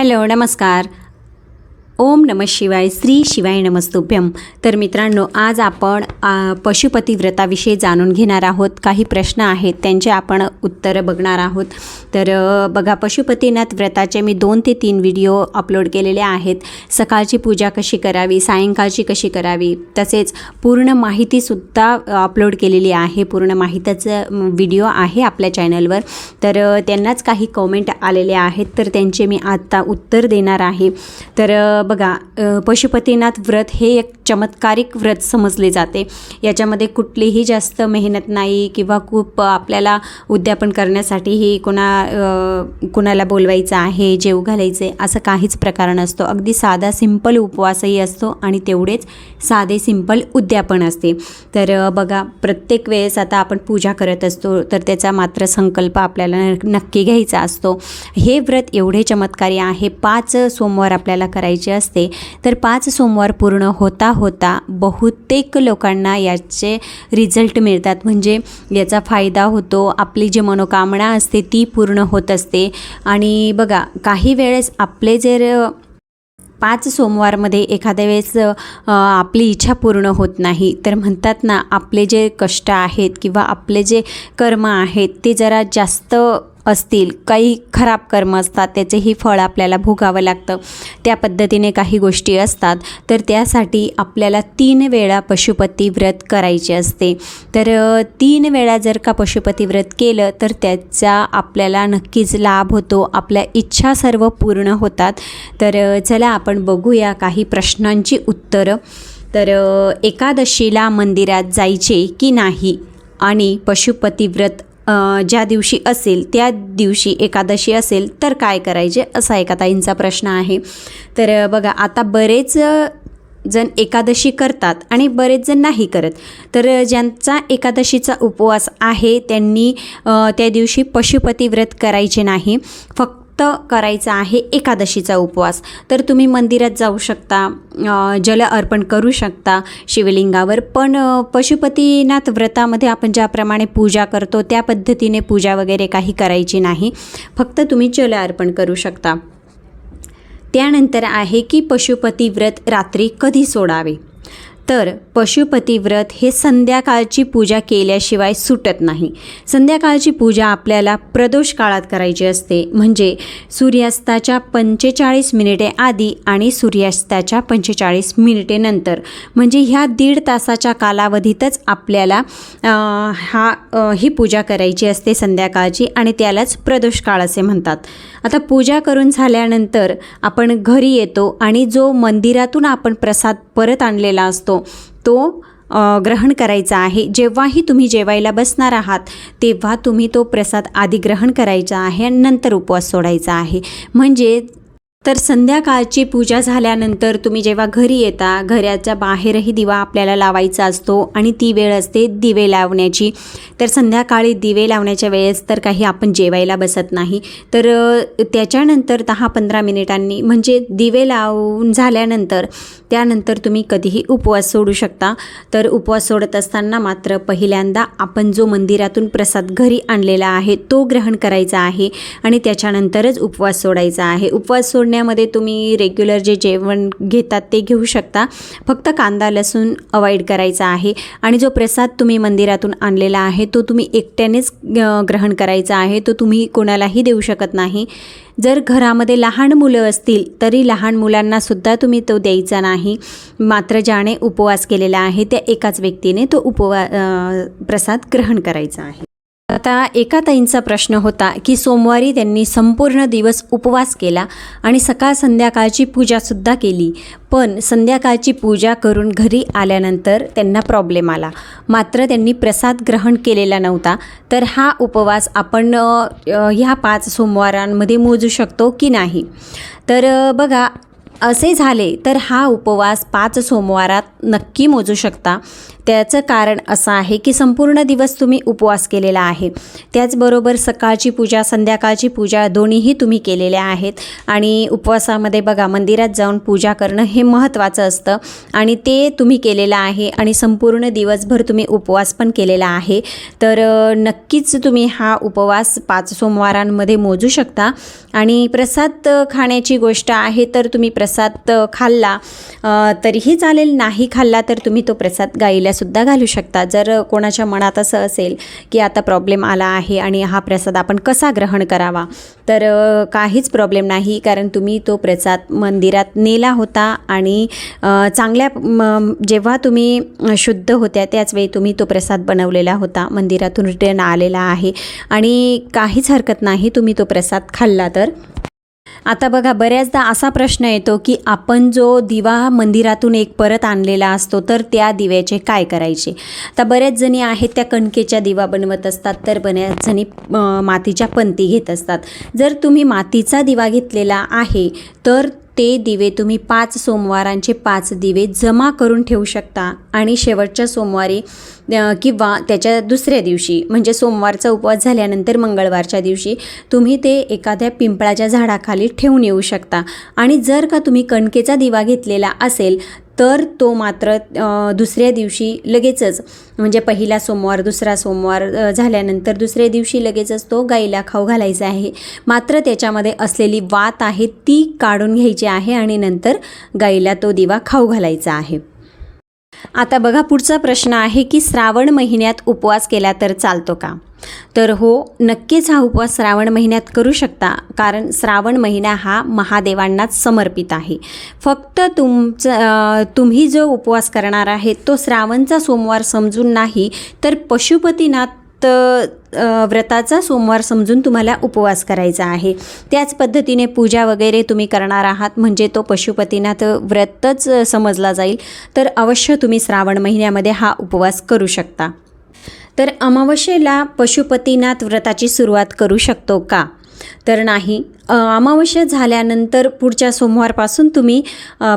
Hello नमस्कार. ओम नम शिवाय श्री शिवाय नमस्तुभ्यम तर मित्रांनो आज आपण पशुपती व्रताविषयी जाणून घेणार आहोत. काही प्रश्न आहेत त्यांचे आपण उत्तरं बघणार आहोत. तर बघा पशुपतीनाथ व्रताचे मी दोन ते तीन व्हिडिओ अपलोड केलेले आहेत. सकाळची पूजा कशी करावी सायंकाळची कशी करावी तसेच पूर्ण माहितीसुद्धा अपलोड केलेली आहे. पूर्ण माहितीचं व्हिडिओ आहे आपल्या चॅनलवर. तर त्यांनाच काही कॉमेंट आलेले आहेत तर त्यांचे मी आत्ता उत्तर देणार आहे. तर बघा पशुपतीनाथ व्रत हे एक चमत्कारिक व्रत समजले जाते. याच्यामध्ये कुठलीही जास्त मेहनत नाही किंवा खूप आपल्याला उद्यापन करण्यासाठीही कोणा कुणाला बोलवायचं आहे जेव घालायचे असं काहीच प्रकार नसतो. अगदी साधा सिंपल उपवासही असतो आणि तेवढेच साधे सिंपल उद्यापन असते. तर बघा प्रत्येक वेळेस आता आपण पूजा करत असतो तर त्याचा मात्र संकल्प आपल्याला नक्की घ्यायचा असतो. हे व्रत एवढे चमत्कारी आहे पाच सोमवार आपल्याला करायचे असते. तर पाच सोमवार पूर्ण होता होता बहुतेक लोकांना याचे रिझल्ट मिळतात. म्हणजे याचा फायदा होतो आपली जी मनोकामना असते ती पूर्ण होत असते. आणि बघा काही वेळेस आपले जर पाच सोमवारमध्ये एखाद्या वेळेस आपली इच्छा पूर्ण होत नाही तर म्हणतात ना आपले जे कष्ट आहेत किंवा आपले जे कर्म आहेत ते जरा जास्त असतील काही खराब कर्म असतात त्याचेही फळ आपल्याला भोगावं लागतं. त्या पद्धतीने काही गोष्टी असतात तर त्यासाठी आपल्याला तीन वेळा पशुपती व्रत करायचे असते. तर तीन वेळा जर का पशुपती व्रत केलं तर त्याचा आपल्याला नक्कीच लाभ होतो. आपल्या इच्छा सर्व पूर्ण होतात. तर चला आपण बघूया काही प्रश्नांची उत्तरं. तर एकादशीला मंदिरात जायचे की नाही? आणि पशुपती व्रत ज्या दिवशी असेल त्या दिवशी एकादशी असेल तर काय करायचे? असा एका ताईंचा प्रश्न आहे. तर बघा आता बरेच जण एकादशी करतात आणि बरेच जण नाही करत. तर ज्यांचा एकादशीचा उपवास आहे त्यांनी त्या दिवशी पशुपती व्रत करायचे नाही. फक्त करायचा आहे एकादशीचा उपवास. तर तुम्ही मंदिरात जाऊ शकता जल अर्पण करू शकता शिवलिंगावर. पण पशुपतीनाथ व्रतामध्ये आपण ज्याप्रमाणे पूजा करतो त्या पद्धतीने पूजा वगैरे काही करायची नाही. फक्त तुम्ही जल अर्पण करू शकता. त्यानंतर आहे की पशुपती व्रत रात्री कधी सोडावे? तर पशुपती व्रत हे संध्याकाळची पूजा केल्याशिवाय सुटत नाही. संध्याकाळची पूजा आपल्याला प्रदोष काळात करायची असते. म्हणजे सूर्यास्ताच्या पंचेचाळीस मिनिटे आधी आणि सूर्यास्ताच्या पंचेचाळीस मिनिटे नंतर. म्हणजे ह्या दीड तासाच्या कालावधीतच आपल्याला हा ही पूजा करायची असते संध्याकाळची आणि त्यालाच प्रदोष काळ असे म्हणतात. आता पूजा करून झाल्यानंतर आपण घरी येतो आणि जो मंदिरातून आपण प्रसाद परत आणलेला असतो तो ग्रहण करायचा आहे. जेव्हाही तुम्ही जेवायला बसणार आहात तेव्हा तुम्ही तो प्रसाद आधी ग्रहण करायचा आहे आणि नंतर उपवास सोडायचा आहे. म्हणजे तर संध्याकाळची पूजा झाल्यानंतर तुम्ही जेव्हा घरी येता घराच्या बाहेरही दिवा आपल्याला लावायचा असतो आणि ती वेळ असते दिवे लावण्याची. तर संध्याकाळी दिवे लावण्याच्या वेळेस तर काही आपण जेवायला बसत नाही. तर त्याच्यानंतर दहा पंधरा मिनिटांनी म्हणजे दिवे लावून झाल्यानंतर त्यानंतर तुम्ही कधीही उपवास सोडू शकता. तर उपवास सोडत असताना मात्र पहिल्यांदा आपण जो मंदिरातून प्रसाद घरी आणलेला आहे तो ग्रहण करायचा आहे आणि त्याच्यानंतरच उपवास सोडायचा आहे. उपवास सोड फोडण्यामध्ये तुम्ही रेग्युलर जे जेवण घेतात ते घेऊ शकता. फक्त कांदा लसूण अवॉइड करायचा आहे. आणि जो प्रसाद तुम्ही मंदिरातून आणलेला आहे तो तुम्ही एकट्यानेच ग्रहण करायचा आहे तो तुम्ही कोणालाही देऊ शकत नाही. जर घरामध्ये लहान मुलं असतील तरी लहान मुलांनासुद्धा तुम्ही तो द्यायचा नाही. मात्र ज्याने उपवास केलेला आहे त्या एकाच व्यक्तीने तो उपवा प्रसाद ग्रहण करायचा आहे. आता एका ताईंचा प्रश्न होता की सोमवारी त्यांनी संपूर्ण दिवस उपवास केला आणि सकाळ संध्याकाळची पूजासुद्धा केली. पण संध्याकाळची पूजा करून घरी आल्यानंतर त्यांना प्रॉब्लेम आला. मात्र त्यांनी प्रसाद ग्रहण केलेला नव्हता. तर हा उपवास आपण ह्या पाच सोमवारांमध्ये मोजू शकतो की नाही? तर बघा असे झाले तर हा उपवास पाच सोमवारात नक्की मोजू शकता. त्याचं कारण असं आहे की संपूर्ण दिवस तुम्ही उपवास केलेला आहे. त्याचबरोबर सकाळची पूजा संध्याकाळची पूजा दोन्हीही तुम्ही केलेल्या आहेत. आणि उपवासामध्ये बघा मंदिरात जाऊन पूजा करणं हे महत्त्वाचं असतं. आणि ते तुम्ही केलेलं आहे आणि संपूर्ण दिवसभर तुम्ही उपवास पण केलेला आहे. तर नक्कीच तुम्ही हा उपवास पाच सोमवारांमध्ये मोजू शकता. आणि प्रसाद खाण्याची गोष्ट आहे तर तुम्ही प्रसाद खाल्ला. तरीही चालेल नाही खाल्ला तर तुम्ही तो प्रसाद गाईला सुद्धा घालू शकता जर कोणाच्या मनात असं असेल की आता प्रॉब्लेम आला आहे आणि हा प्रसाद आपण कसा ग्रहण करावा? तर काहीच प्रॉब्लेम नाही. कारण तुम्ही तो प्रसाद मंदिरात नेला होता आणि चांगल्या म, जेव्हा तुम्ही शुद्ध होत्या त्याच वेळी तुम्ही तो प्रसाद बनवलेला होता. मंदिरातून रिटर्न आलेला आहे. आणि काहीच हरकत नाही. तुम्ही तो प्रसाद खाल्ला तर. आता बघा बऱ्याचदा असा प्रश्न येतो की आपण जो दिवा मंदिरातून एक परत आणलेला असतो तर त्या दिव्याचे काय करायचे? आता बऱ्याच जणी आहेत त्या कणकेच्या दिवा बनवत असतात तर बऱ्याच जणी मातीच्या पंती घेत असतात. जर तुम्ही मातीचा दिवा घेतलेला आहे तर ते दिवे तुम्ही पाच सोमवारांचे पाच दिवे जमा करून ठेवू शकता. आणि शेवटच्या सोमवारी किंवा त्याच्या दुसऱ्या दिवशी म्हणजे सोमवारचा उपवास झाल्यानंतर मंगळवारच्या दिवशी तुम्ही ते एखाद्या पिंपळाच्या झाडाखाली ठेवून येऊ शकता. आणि जर का तुम्ही कणकेचा दिवा घेतलेला असेल तर तो मात्र दुसऱ्या दिवशी लगेचच म्हणजे पहिला सोमवार दुसरा सोमवार झाल्यानंतर दुसऱ्या दिवशी लगेचच तो गाईला खाऊ घालायचा आहे. मात्र त्याच्यामध्ये असलेली वात आहे ती काढून घ्यायची आहे आणि नंतर गाईला तो दिवा खाऊ घालायचा आहे. आता बघा पुढचा प्रश्न आहे की श्रावण महिन्यात उपवास केला तर चालतो का? तर हो नक्कीच हा उपवास श्रावण महिन्यात करू शकता कारण श्रावण महिना हा महादेवांनाच समर्पित आहे. फक्त तुमचं तुम्ही जो उपवास करणार आहे तो श्रावणचा सोमवार समजून नाही तर पशुपतीनाथ व्रताचा सोमवार समजून तुम्हाला उपवास करायचा आहे. त्याच पद्धतीने पूजा वगैरे तुम्ही करणार आहात म्हणजे तो पशुपतीनाथ व्रतच समजला जाईल. तर अवश्य तुम्ही श्रावण महिन्यामध्ये हा उपवास करू शकता. तर अमावस्येला पशुपतीनाथ व्रताची सुरुवात करू शकतो का? तर नाही. अमावस्या झाल्यानंतर पुढच्या सोमवारपासून तुम्ही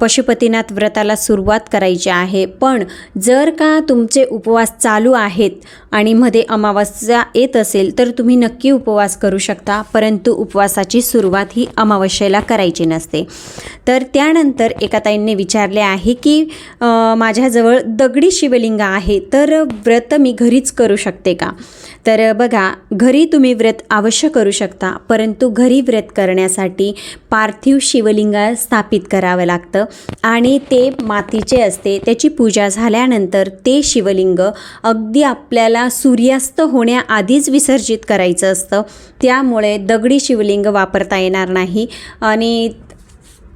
पशुपतीनाथ व्रताला सुरुवात करायची आहे. पण जर का तुमचे उपवास चालू आहेत आणि मध्ये अमावस्या येत असेल तर तुम्ही नक्की उपवास करू शकता. परंतु उपवासाची सुरुवात ही अमावस्येला करायची नसते. तर त्यानंतर एका ताईंनी विचारले आहे की माझ्याजवळ दगडी शिवलिंग आहे तर व्रत मी घरीच करू शकते का? तर बघा घरी तुम्ही व्रत अवश्य करू शकता परंतु घरी व्रत करण्यासाठी पार्थिव शिवलिंग स्थापित करावं लागतं आणि ते मातीचे असते. त्याची पूजा झाल्यानंतर ते शिवलिंग अगदी आपल्याला सूर्यास्त होण्याआधीच विसर्जित करायचं असतं. त्यामुळे दगडी शिवलिंग वापरता येणार नाही आणि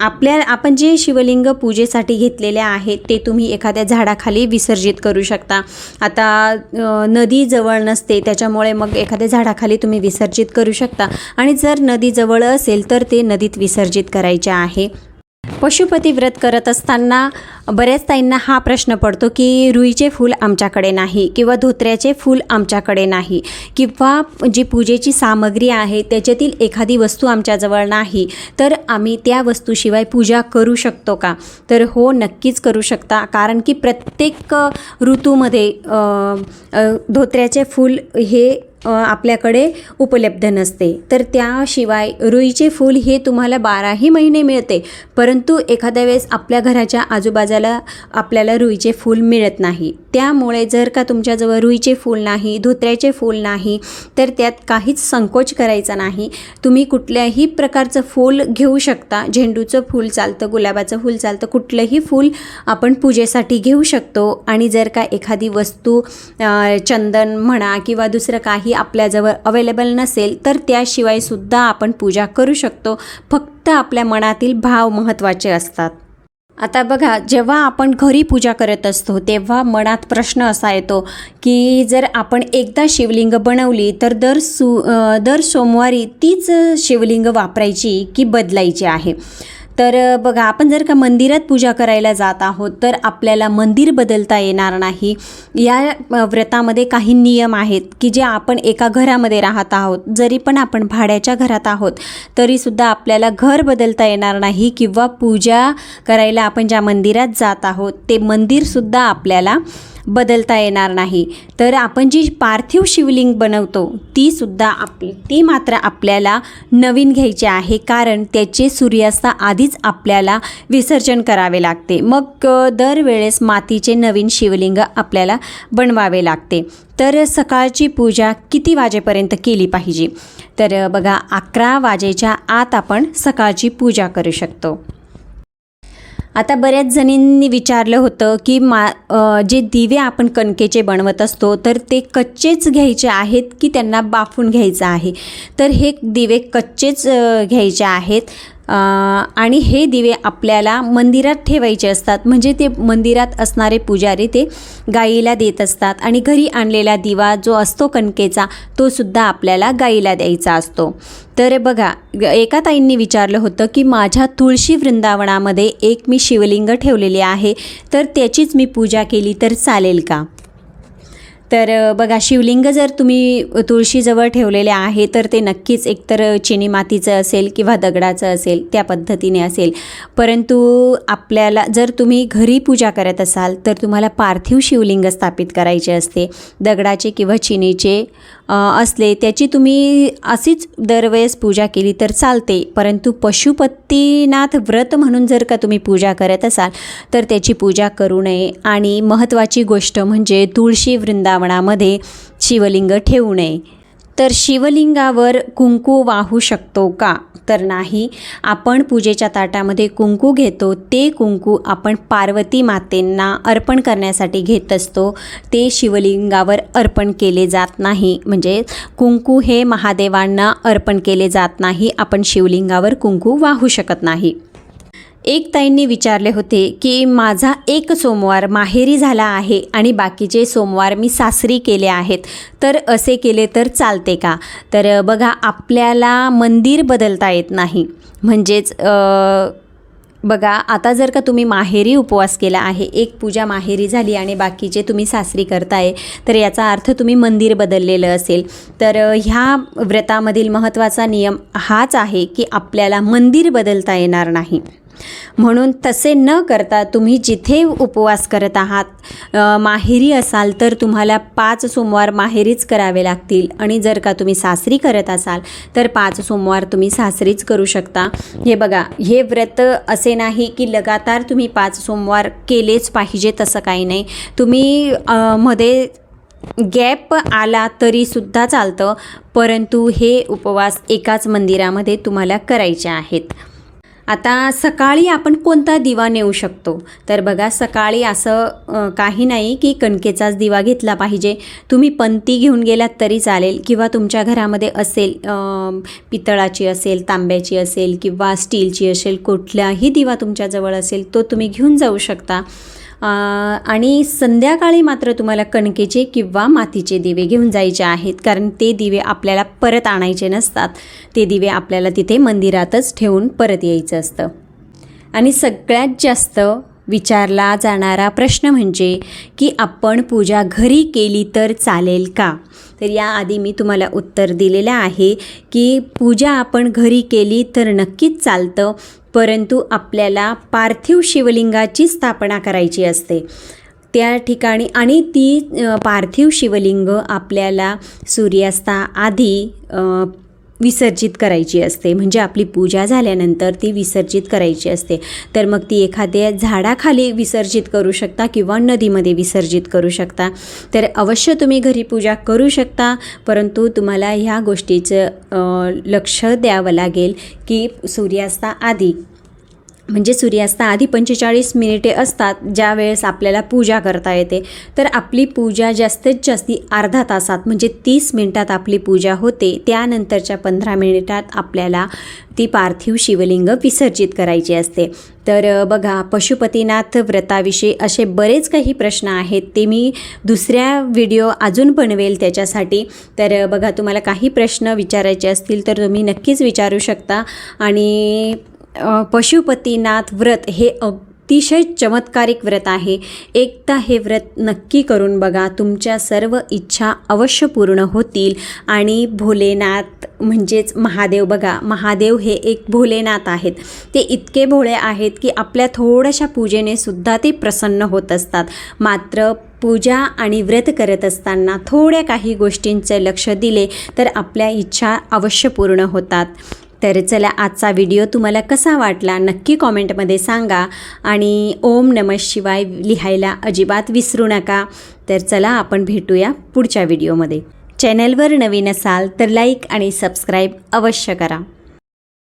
आपल्या आपण जे शिवलिंग पूजेसाठी घेतलेले आहेत ते तुम्ही एखाद्या झाडाखाली विसर्जित करू शकता. आता नदी जवळ नसते त्याच्यामुळे मग एखाद्या झाडाखाली तुम्ही विसर्जित करू शकता. आणि जर नदी जवळ असेल तर ते नदीत विसर्जित करायचे आहे. पशुपती व्रत करत असताना बऱ्याच ताईंना हा प्रश्न पडतो की रुईचे फूल आमच्याकडे नाही किंवा धोत्र्याचे फूल आमच्याकडे नाही किंवा जी पूजेची सामग्री आहे त्याच्यातील एखादी वस्तू आमच्याजवळ नाही तर आम्ही त्या वस्तूशिवाय पूजा करू शकतो का? तर हो नक्कीच करू शकता. कारण की प्रत्येक ऋतूमध्ये धोत्र्याचे फूल हे आपल्याकडे उपलब्ध नसते. तर त्याशिवाय रुईचे फूल हे तुम्हाला बाराही महिने मिळते. परंतु एखाद्या वेळेस आपल्या घराच्या आजूबाजूला आपल्याला रुईचे फूल मिळत नाही. त्यामुळे जर का तुमच्याजवळ रुईचे फूल नाही धोत्र्याचे फूल नाही तर त्यात काहीच संकोच करायचा नाही. तुम्ही कुठल्याही प्रकारचं फूल घेऊ शकता. झेंडूचं फूल चालतं गुलाबाचं फूल चालतं कुठलंही फूल आपण पूजेसाठी घेऊ शकतो. आणि जर का एखादी वस्तू चंदन म्हणा किंवा दुसरं काही आपल्याजवळ अवेलेबल नसेल तर त्याशिवाय सुद्धा आपण पूजा करू शकतो. फक्त आपल्या मनातील भाव महत्त्वाचे असतात. आता बघा जेव्हा आपण घरी पूजा करत असतो तेव्हा मनात प्रश्न असा येतो की जर आपण एकदा शिवलिंग बनवली तर दर सु दर सोमवारी तीच शिवलिंग वापरायची की बदलायची आहे? तर बघा आपण जर का मंदिरात पूजा करायला जात आहोत तर आपल्याला मंदिर बदलता येणार नाही. या व्रतामध्ये काही नियम आहेत की जे आपण एका घरामध्ये राहत आहोत. जरी पण आपण भाड्याच्या घरात आहोत तरीसुद्धा आपल्याला घर बदलता येणार नाही किंवा पूजा करायला आपण ज्या मंदिरात जात आहोत ते मंदिरसुद्धा आपल्याला बदलता येणार नाही. तर आपण जी पार्थिव शिवलिंग बनवतो ती सुद्धा आपली ती मात्र आपल्याला नवीन घ्यायची आहे. कारण त्याचे सूर्यास्ता आधीच आपल्याला विसर्जन करावे लागते. मग दरवेळेस मातीचे नवीन शिवलिंग आपल्याला बनवावे लागते. तर सकाळची पूजा किती वाजेपर्यंत केली पाहिजे? तर बघा अकरा वाजेच्या आत आपण सकाळची पूजा करू शकतो. आता बऱ्याच जणींनी विचारलं होतं की मा जे दिवे आपण कणकेचे बनवत असतो तर ते कच्चेच घ्यायचे आहेत की त्यांना बाफून घ्यायचं आहे? तर हे दिवे कच्चेच घ्यायचे आहेत. आणि हे दिवे आपल्याला मंदिरात ठेवायचे असतात. म्हणजे ते मंदिरात असणारे पुजारी ते गाईला देत असतात आणि घरी आणलेला दिवा जो असतो कणकेचा तो सुद्धा आपल्याला गाईला द्यायचा असतो. तर बघा एका ताईंनी विचारलं होतं की माझ्या तुळशी वृंदावनामध्ये एक मी शिवलिंग ठेवलेले आहे तर त्याचीच मी पूजा केली तर चालेल का? तर बघा शिवलिंग जर तुम्ही तुळशीजवळ ठेवलेले आहे तर ते नक्कीच एकतर चिनी मातीचं असेल किंवा दगडाचं असेल त्या पद्धतीने असेल. परंतु आपल्याला जर तुम्ही घरी पूजा करत असाल तर तुम्हाला पार्थिव शिवलिंग स्थापित करायचे असते. दगडाचे किंवा चिनीचे असले त्याची तुम्ही अशीच दरवेळेस पूजा केली तर चालते. परंतु पशुपतीनाथ व्रत म्हणून जर का तुम्ही पूजा करत असाल तर त्याची पूजा करू नये. आणि महत्त्वाची गोष्ट म्हणजे तुळशी वृंदावनामध्ये शिवलिंग ठेवू नये. तर शिवलिंगावर कुंकू वाहू शकतो का? तर नाही. आपण पूजेच्या ताटामध्ये कुंकू घेतो. ते कुंकू आपण पार्वती मातेंना अर्पण करण्यासाठी घेत असतो. ते शिवलिंगावर अर्पण केले जात नाही. म्हणजे कुंकू हे महादेवांना अर्पण केले जात नाही. आपण शिवलिंगावर कुंकू वाहू शकत नाही. एक ताईंनी विचारले होते की माझा एक सोमवार माहेरी झाला आहे आणि बाकीचे सोमवार मी सासरी केले आहेत. तर असे केले तर चालते का? तर बघा आपल्याला मंदिर बदलता येत नाही. म्हणजेच बघा आता जर का तुम्ही माहेरी उपवास केला आहे एक पूजा माहेरी झाली आणि बाकीचे तुम्ही सासरी करताय तर याचा अर्थ तुम्ही मंदिर बदललेलं असेल. तर ह्या व्रतामधील महत्त्वाचा नियम हाच आहे की आपल्याला मंदिर बदलता येणार नाही. म्हणून तसे न करता तुम्ही जिथे उपवास करत आहात माहेरी असाल तर तुम्हाला पाच सोमवार माहेरीच करावे लागतील. आणि जर का तुम्ही सासरी करत असाल तर पाच सोमवार तुम्ही सासरीच करू शकता. हे बघा हे व्रत असे नाही की लगातार तुम्ही पाच सोमवार केलेच पाहिजे तसं काही नाही. तुम्ही मध्ये गॅप आला तरीसुद्धा चालतं परंतु हे उपवास एकाच मंदिरामध्ये तुम्हाला करायचे आहेत. आता सकाळी आपण कोणता दिवा नेऊ शकतो? तर बघा सकाळी असं काही नाही की कणकेचाच दिवा घेतला पाहिजे. तुम्ही पंती घेऊन गेलात तरी चालेल किंवा तुमच्या घरामध्ये असेल पितळाची असेल तांब्याची असेल किंवा स्टीलची असेल कुठलाही दिवा तुमच्याजवळ असेल तो तुम्ही घेऊन जाऊ शकता. आणि संध्याकाळी मात्र तुम्हाला कणकेचे किंवा मातीचे दिवे घेऊन जायचे आहेत कारण ते दिवे आपल्याला परत आणायचे नसतात. ते दिवे आपल्याला तिथे मंदिरातच ठेवून परत यायचं असतं. आणि सगळ्यात जास्त विचारला जाणारा प्रश्न म्हणजे की आपण पूजा घरी केली तर चालेल का? तर याआधी मी तुम्हाला उत्तर दिलेलं आहे की पूजा आपण घरी केली तर नक्कीच चालतं परंतु आपल्याला पार्थिव शिवलिंगाची स्थापना करायची असते. त्या ठिकाणी आणि ती पार्थिव शिवलिंग आपल्याला सूर्यास्ताआधी विसर्जित करायची असते. म्हणजे आपली पूजा झाल्यानंतर ती विसर्जित करायची असते. तर मग ती एखाद्या झाडाखाली विसर्जित करू शकता किंवा नदीमध्ये विसर्जित करू शकता. तर अवश्य तुम्ही घरी पूजा करू शकता. परंतु तुम्हाला ह्या गोष्टीचं लक्ष द्यावं लागेल की सूर्यास्ताआधी म्हणजे सूर्यास्ताआधी पंचेचाळीस मिनिटे असतात ज्या वेळेस आपल्याला पूजा करता येते. तर आपली पूजा जास्तीत जास्ती अर्धा तासात म्हणजे तीस मिनिटात आपली पूजा होते. त्यानंतरच्या पंधरा मिनिटात आपल्याला ती पार्थिव शिवलिंग विसर्जित करायची असते. तर बघा पशुपतीनाथ व्रताविषयी असे बरेच काही प्रश्न आहेत. ते मी दुसऱ्या व्हिडिओ अजून बनवेल त्याच्यासाठी. तर बघा तुम्हाला काही प्रश्न विचारायचे असतील तर तुम्ही नक्कीच विचारू शकता. आणि पशुपतीनाथ व्रत हे अतिशय चमत्कारिक व्रत आहे. एकदा हे व्रत नक्की करून बघा तुमच्या सर्व इच्छा अवश्य पूर्ण होतील. आणि भोलेनाथ म्हणजेच महादेव बघा महादेव हे एक भोलेनाथ आहेत. ते इतके भोळे आहेत की आपल्या थोड्याशा पूजेने सुद्धा ते प्रसन्न होत असतात. मात्र पूजा आणि व्रत करत असताना थोड्या काही गोष्टींचं लक्ष दिले तर आपल्या इच्छा अवश्य पूर्ण होतात. तर चला आजचा व्हिडिओ तुम्हाला कसा वाटला नक्की कॉमेंटमध्ये सांगा. आणि ओम नम शिवाय लिहायला अजिबात विसरू नका. तर चला आपण भेटूया पुढच्या व्हिडिओमध्ये चॅनलवर नवीन असाल तर लाईक आणि सबस्क्राईब अवश्य करा.